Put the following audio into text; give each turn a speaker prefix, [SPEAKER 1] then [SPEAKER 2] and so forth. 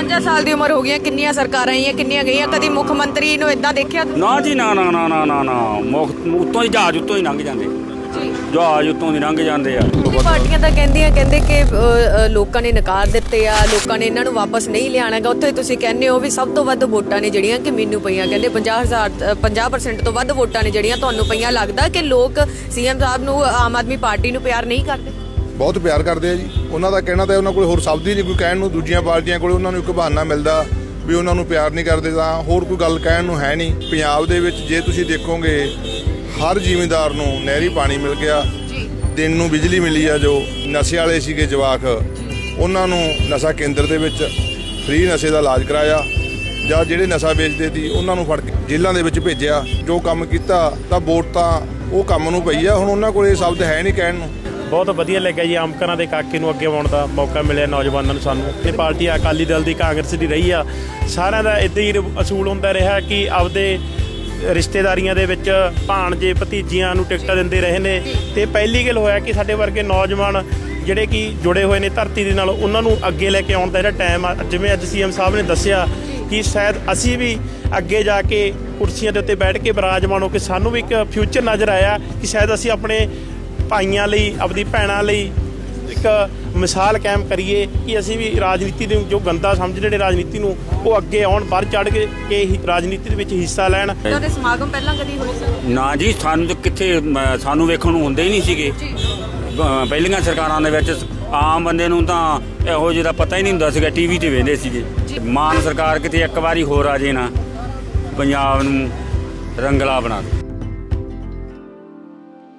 [SPEAKER 1] 55 ਸਾਲ ਦੀ ਉਮਰ ਹੋ ਗਈ ਹੈ ਕਿੰਨੀਆਂ ਸਰਕਾਰਾਂ ਆਈਆਂ ਕਿੰਨੀਆਂ ਗਈਆਂ ਕਦੀ ਮੁੱਖ ਮੰਤਰੀ ਨੂੰ ਇਦਾਂ ਦੇਖਿਆ?
[SPEAKER 2] ਨਾ ਜੀ ਨਾ ਨਾ ਨਾ ਨਾ ਨਾ ਨਾ। ਮੁੱਖ ਉੱਤੋਂ ਹੀ ਜਹਾਜ਼ ਉੱਤੋਂ ਹੀ ਲੰਘ ਜਾਂਦੇ।
[SPEAKER 1] ਜੀ।
[SPEAKER 2] ਜਹਾਜ਼ ਉੱਤੋਂ ਦੀ ਲੰਘ ਜਾਂਦੇ ਆ।
[SPEAKER 1] ਪਾਰਟੀਆਂ ਤਾਂ ਕਹਿੰਦੀਆਂ ਕਹਿੰਦੇ ਕਿ ਅ, ਅ, ਲੋਕਾਂ ਨੇ ਨਕਾਰ ਦਿੱਤੇ ਆ ਲੋਕਾਂ ਨੇ ਇਹਨਾਂ ਨੂੰ ਵਾਪਸ ਨਹੀਂ ਲਿਆਣਾਗਾ ਉੱਥੇ ਤੁਸੀਂ ਕਹਿੰਦੇ ਹੋ ਵੀ ਸਭ ਤੋਂ ਵੱਧ ਵੋਟਾਂ ਨੇ ਜਿਹੜੀਆਂ ਕਿ ਮੈਨੂੰ ਪਈਆਂ। ਕਹਿੰਦੇ 50000 ਅ, 50% ਤੋਂ ਵੱਧ ਵੋਟਾਂ ਨੇ ਜਿਹੜੀਆਂ ਤੁਹਾਨੂੰ ਪਈਆਂ। ਲੱਗਦਾ ਕਿ ਲੋਕ ਸੀਐਮ ਸਾਹਿਬ ਨੂੰ ਆਮ ਆਦਮੀ ਪਾਰਟੀ ਨੂੰ ਪਿਆਰ ਨਹੀਂ ਕਰਦੇ?
[SPEAKER 3] ਬਹੁਤ ਪਿਆਰ ਕਰਦੇ ਆ ਜੀ। ਉਹਨਾਂ ਦਾ ਕਹਿਣਾ ਤਾਂ ਉਹਨਾਂ ਕੋਲ ਹੋਰ ਸ਼ਬਦ ਹੀ ਨਹੀਂ ਕੋਈ ਕਹਿਣ ਨੂੰ ਦੂਜੀਆਂ ਪਾਰਟੀਆਂ ਕੋਲ ਉਹਨਾਂ ਨੂੰ ਇੱਕ ਬਹਾਨਾ ਮਿਲਦਾ ਵੀ ਉਹਨਾਂ ਨੂੰ ਪਿਆਰ ਨਹੀਂ ਕਰਦੇ ਤਾਂ ਹੋਰ ਕੋਈ ਗੱਲ ਕਹਿਣ ਨੂੰ ਹੈ ਨਹੀਂ। ਪੰਜਾਬ ਦੇ ਵਿੱਚ ਜੇ ਤੁਸੀਂ ਦੇਖੋਗੇ ਹਰ ਜ਼ਿਮੀਂਦਾਰ ਨੂੰ ਨਹਿਰੀ ਪਾਣੀ ਮਿਲ ਗਿਆ।
[SPEAKER 1] ਜੀ।
[SPEAKER 3] ਦਿਨ ਨੂੰ ਬਿਜਲੀ ਮਿਲੀ ਆ ਜੋ ਨਸ਼ੇ ਵਾਲੇ ਸੀਗੇ ਜਵਾਕ। ਉਹਨਾਂ ਨੂੰ ਨਸ਼ਾ ਕੇਂਦਰ ਦੇ ਵਿੱਚ ਫ੍ਰੀ ਨਸ਼ੇ ਦਾ ਇਲਾਜ ਕਰਾਇਆ। ਜਾਂ ਜਿਹੜੇ ਨਸ਼ਾ ਵੇਚਦੇ ਸੀ ਉਹਨਾਂ ਨੂੰ ਫੜ ਕੇ ਜੇਲ੍ਹਾਂ ਦੇ ਵਿੱਚ ਭੇਜਿਆ। ਜੋ ਕੰਮ ਕੀਤਾ ਤਾਂ ਵੋਟ ਤਾਂ ਉਹ ਕੰਮ ਨੂੰ ਪਈ ਆ। ਹੁਣ ਉਹਨਾਂ ਕੋਲ ਇਹ ਸ਼ਬਦ ਹੈ ਨਹੀਂ ਕਹਿਣ ਨੂੰ।
[SPEAKER 4] ਬਹੁਤ ਵਧੀਆ ਲੱਗਿਆ ਜੀ ਆਮਕਰਾਂ ਦੇ ਕਾਕੇ ਨੂੰ ਅੱਗੇ ਆਉਣ ਦਾ ਮੌਕਾ ਮਿਲਿਆ ਨੌਜਵਾਨਾਂ ਨੂੰ ਸਾਨੂੰ। ਇਹ ਪਾਰਟੀ ਅਕਾਲੀ ਦਲ ਦੀ ਕਾਂਗਰਸ ਦੀ ਰਹੀ ਆ। ਸਾਰਿਆਂ ਦਾ ਇਦਾਂ ਹੀ ਅਸੂਲ ਹੁੰਦਾ ਰਿਹਾ ਕਿ ਆਪਦੇ ਰਿਸ਼ਤੇਦਾਰੀਆਂ ਦੇ ਵਿੱਚ ਭਾਣਜੇ, ਭਤੀਜੀਆਂ ਨੂੰ ਟਿਕਟਾਂ ਦਿੰਦੇ ਰਹੇ ਨੇ। ਤੇ ਪਹਿਲੀ ਗੱਲ ਹੋਇਆ ਕਿ ਸਾਡੇ ਵਰਗੇ ਨੌਜਵਾਨ ਜਿਹੜੇ ਕਿ ਜੁੜੇ ਹੋਏ ਨੇ ਧਰਤੀ ਦੇ ਨਾਲ, ਉਹਨਾਂ ਨੂੰ ਅੱਗੇ ਲੈ ਕੇ ਆਉਣ ਦਾ ਜਿਹੜਾ ਟਾਈਮ ਆ, ਜਿਵੇਂ ਅੱਜ ਸੀਐਮ ਸਾਹਿਬ ਨੇ ਦੱਸਿਆ ਕਿ ਸ਼ਾਇਦ ਅਸੀਂ ਵੀ ਅੱਗੇ ਜਾ ਕੇ ਕੁਰਸੀਆਂ ਦੇ ਉੱਤੇ ਬੈਠ ਕੇ ਬਰਾਜਮਾਨ ਹੋ ਕੇ ਸਾਨੂੰ ਵੀ ਇੱਕ ਫਿਊਚਰ ਨਜ਼ਰ ਆਇਆ ਕਿ ਸ਼ਾਇਦ ਅਸੀਂ ਆਪਣੇ ਭਾਈਆਂ ਲਈ ਆਪਣੀ ਭੈਣਾਂ ਲਈ ਇੱਕ ਮਿਸਾਲ ਕਾਇਮ ਕਰੀਏ ਕਿ ਅਸੀਂ ਵੀ ਰਾਜਨੀਤੀ ਦੇ ਜੋ ਗੰਦਾ ਸਮਝਦੇ ਨੇ ਰਾਜਨੀਤੀ ਨੂੰ ਉਹ ਅੱਗੇ ਆਉਣ ਵੱਧ ਚੜ ਕੇ ਕੇ ਰਾਜਨੀਤੀ ਦੇ ਵਿੱਚ ਹਿੱਸਾ ਲੈਣ।
[SPEAKER 1] ਉਹਨਾਂ ਦੇ ਸਮਾਗਮ ਪਹਿਲਾਂ ਕਦੀ ਹੋਏ ਸਨ?
[SPEAKER 2] ਨਾ ਜੀ ਸਾਨੂੰ ਤਾਂ ਕਿੱਥੇ ਸਾਨੂੰ ਵੇਖਣ ਨੂੰ ਹੁੰਦੇ ਹੀ ਨਹੀਂ ਸੀਗੇ। ਪਹਿਲੀਆਂ ਸਰਕਾਰਾਂ ਦੇ ਵਿੱਚ ਆਮ ਬੰਦੇ ਨੂੰ ਤਾਂ ਇਹੋ ਜਿਹਦਾ ਪਤਾ ਹੀ ਨਹੀਂ ਹੁੰਦਾ ਸੀਗਾ ਟੀਵੀ ਤੇ ਵੇਖਦੇ ਸੀਗੇ। ਮਾਨ ਸਰਕਾਰ ਕਿਤੇ ਇੱਕ ਵਾਰੀ ਹੋਰ ਆ ਜੇ ਨਾ ਪੰਜਾਬ ਨੂੰ ਰੰਗਲਾ ਬਣਾ ਦੇ।